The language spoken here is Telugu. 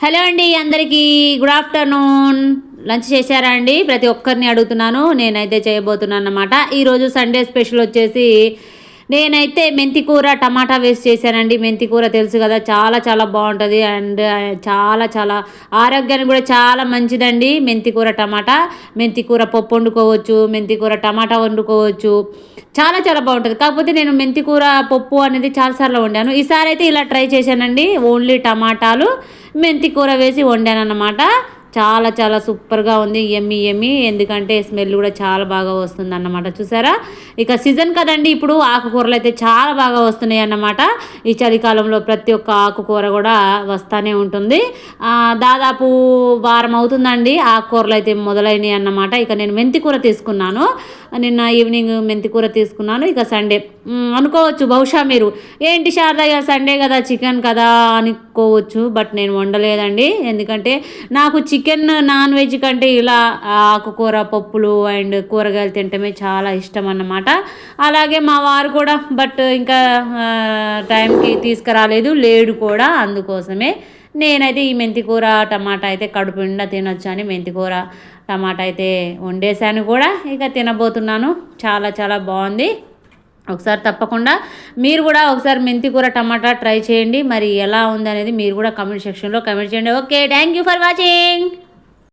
హలో అండి అందరికీ గుడ్ ఆఫ్టర్నూన్. లంచ్ చేశారా అండి? ప్రతి ఒక్కరిని అడుగుతున్నాను నేనైతే చేయబోతున్నాను అన్నమాట ఈరోజు సండే స్పెషల్ వచ్చేసి నేనైతే మెంతి కూర టమాటా వేసి చేశానండి. మెంతి కూర తెలుసు కదా చాలా చాలా బాగుంటుంది అండ్ చాలా చాలా ఆరోగ్యానికి కూడా చాలా మంచిదండి. మెంతి కూర టమాటా. మెంతి కూర పప్పు వండుకోవచ్చు మెంతి కూర టమాటా వండుకోవచ్చు. చాలా చాలా బాగుంటుంది. కాకపోతే నేను మెంతి కూర పప్పు అనేది చాలాసార్లు వండాను. ఈసారి అయితే ఇలా ట్రై చేశానండి. ఓన్లీ టమాటాలు మెంతి కూర వేసి వండాను అన్నమాట చాలా చాలా సూపర్గా ఉంది. ఎమ్మి ఎమ్మి. ఎందుకంటే స్మెల్ కూడా చాలా బాగా వస్తుంది అన్నమాట చూసారా? ఇక సీజన్ కదండి ఇప్పుడు. ఆకుకూరలు అయితే చాలా బాగా వస్తున్నాయి అన్నమాట ఈ చలికాలంలో ప్రతి ఒక్క ఆకుకూర కూడా వస్తూనే ఉంటుంది. దాదాపు వారం అవుతుందండి ఆకుకూరలు అయితే మొదలైనవి అన్నమాట ఇక నేను మెంతి కూర తీసుకున్నాను. నిన్న ఈవినింగ్ మెంతికూర తీసుకున్నాను. ఇక సండే అనుకోవచ్చు బహుశా మీరు. ఏంటి శారదయ్య సండే కదా చికెన్ కదా అనుకోవచ్చు బట్ నేను వండలేదండి. ఎందుకంటే నాకు చికెన్ నాన్ వెజ్ కంటే ఇలా ఆకుకూర పప్పులు అండ్ కూరగాయలు తినటమే చాలా ఇష్టం అన్నమాట. అలాగే మా వారు కూడా బట్ ఇంకా టైంకి తీసుకురాలేదు లేడు కూడా అందుకోసమే. నేనైతే ఈ మెంతికూర టమాటా అయితే కడుపు నిండా తినొచ్చు అని మెంతి కూర టమాటా అయితే వండేసాను కూడా. ఇక తినబోతున్నాను. చాలా చాలా బాగుంది. ఒకసారి తప్పకుండా మీరు కూడా ఒకసారి మెంతి కూర టమాటా ట్రై చేయండి. మరి ఎలా ఉంది అనేది మీరు కూడా కమెంట్ సెక్షన్లో కమెంట్ చేయండి. Okay thank you for watching.